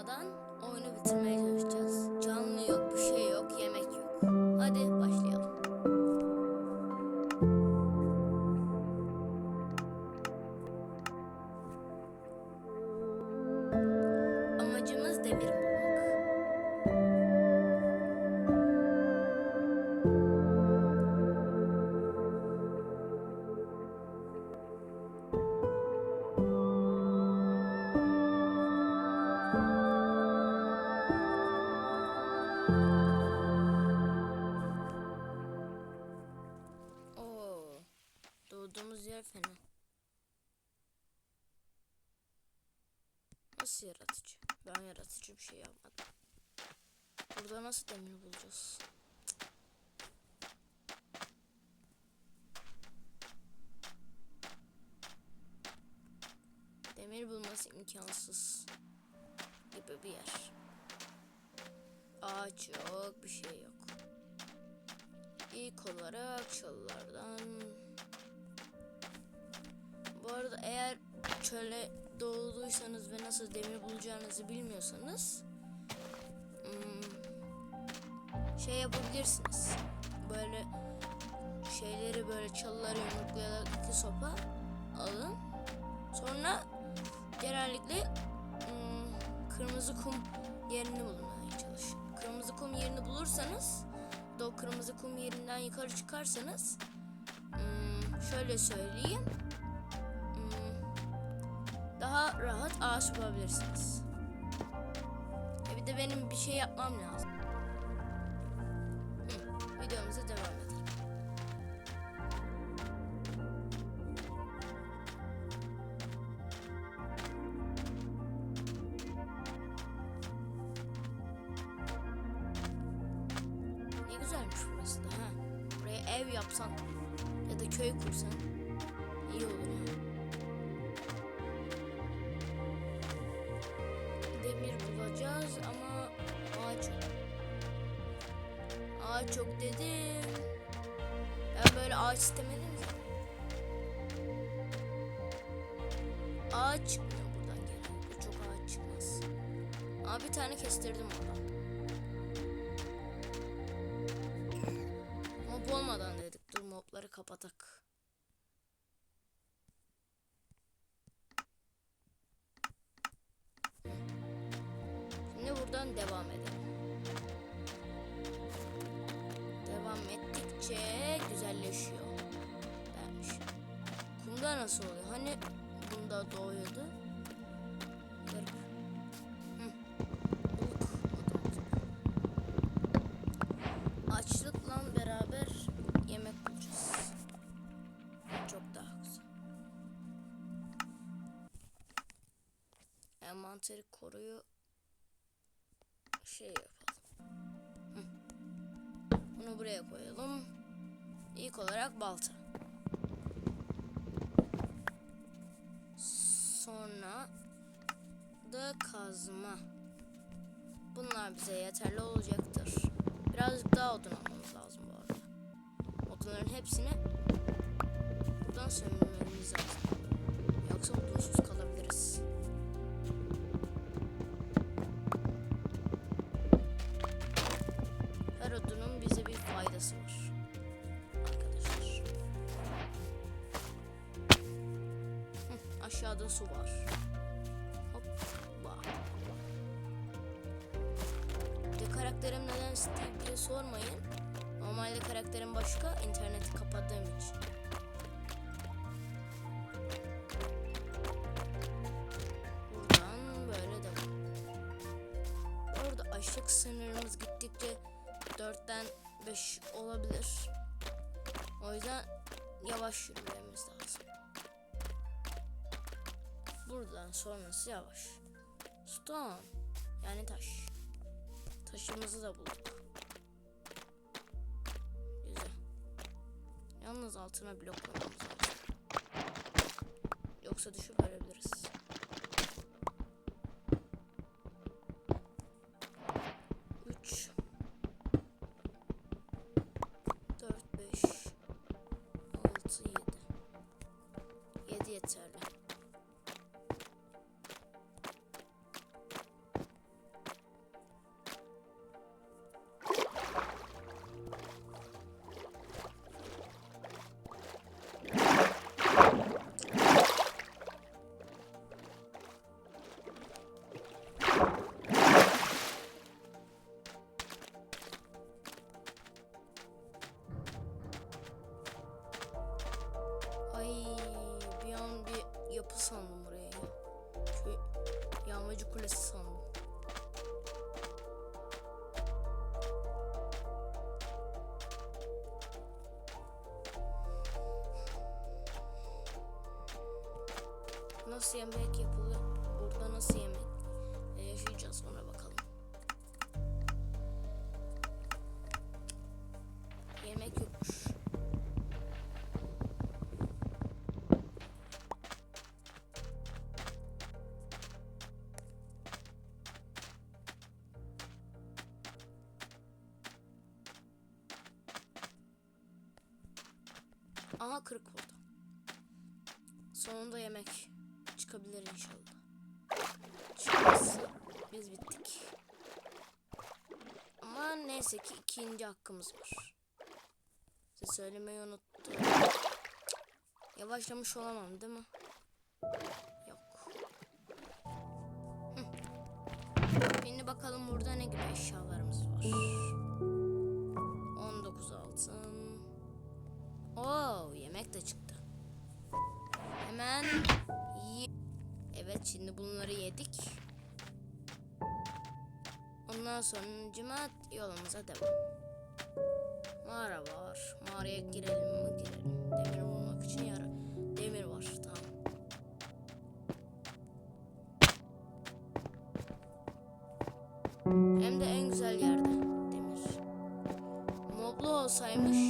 olmadan oyunu bitirmeye çalışacağız. Canlı yok, bir şey yok, yemek yok. Hadi başlayalım. Amacımız demir Nasıl yaratıcı? Ben yaratıcı bir şey yapmadım. Burada nasıl demir bulacağız? Demir bulması imkansız gibi bir yer. Ağaç yok, bir şey yok. İlk olarak çalılardan. Bu arada eğer çöle doğduysanız ve nasıl demir bulacağınızı bilmiyorsanız hmm, şey yapabilirsiniz. Böyle şeyleri böyle çalıları yumruklayarak iki sopa alın. Sonra genellikle hmm, kırmızı kum yerini bulmaya çalışın. Kırmızı kum yerini bulursanız o kırmızı kum yerinden yukarı çıkarsanız hmm, şöyle söyleyeyim daha rahat ağaç bulabilirsiniz. E bir de benim bir şey yapmam lazım. Hı, videomuza devam edelim. Ne güzelmiş burası ha. Buraya ev yapsan ya da köy kursan iyi olur ya. Ağaç yok dedim. Ben böyle ağaç istemedim ki. Ağaç çıkmıyor buradan genelde. Çok ağaç çıkmaz. Ama bir tane kestirdim oradan. Mob olmadan dedik. Dur mobları kapatak. Nasıl oluyor? Hani bunda doğuyordu? Garip. Açlıkla beraber yemek bulacağız. Çok daha güzel. Envanteri koruyu şey yapalım. Hı. Bunu buraya koyalım. İlk olarak balta. Sonra da kazma. Bunlar bize yeterli olacaktır. Birazcık daha odun almamız lazım bu arada. Odunların hepsini buradan sömürmemiz aşağıda su var. Hoppa. De karakterim neden Steve diye sormayın. Normalde karakterim başka, interneti kapattığım için. Buradan böyle devam. Orada aşık sınırımız gittikçe 4'ten 5 olabilir. O yüzden yavaş yürümemiz lazım. Buradan sonrası yavaş. Stone yani taş. Taşımızı da bulduk. Güzel. Yalnız altına blok koymamız lazım. Yoksa düşüp ölebiliriz. Havacı kulesi sandım. Nasıl yemek yapılıyor? Burada Aha kırık burada. Sonunda yemek çıkabilir inşallah. Çıkmazsa biz bittik. Ama neyse ki ikinci hakkımız var. Size söylemeyi unuttum. Yavaşlamış olamam değil mi? Yok. Hı. Şimdi bakalım burada ne gibi eşyalarımız var. Yemek de çıktı. Hemen Evet şimdi bunları yedik. Ondan sonra cımat yolumuza devam. Mağara var. Mağaraya girelim mi girelim. Demir bulmak için yara. Demir var tamam. Hem de en güzel yerde demir. Moblu olsaymış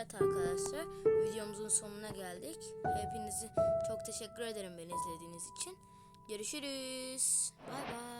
Evet arkadaşlar videomuzun sonuna geldik. Hepinizi çok teşekkür ederim beni izlediğiniz için. Görüşürüz. Bay bay.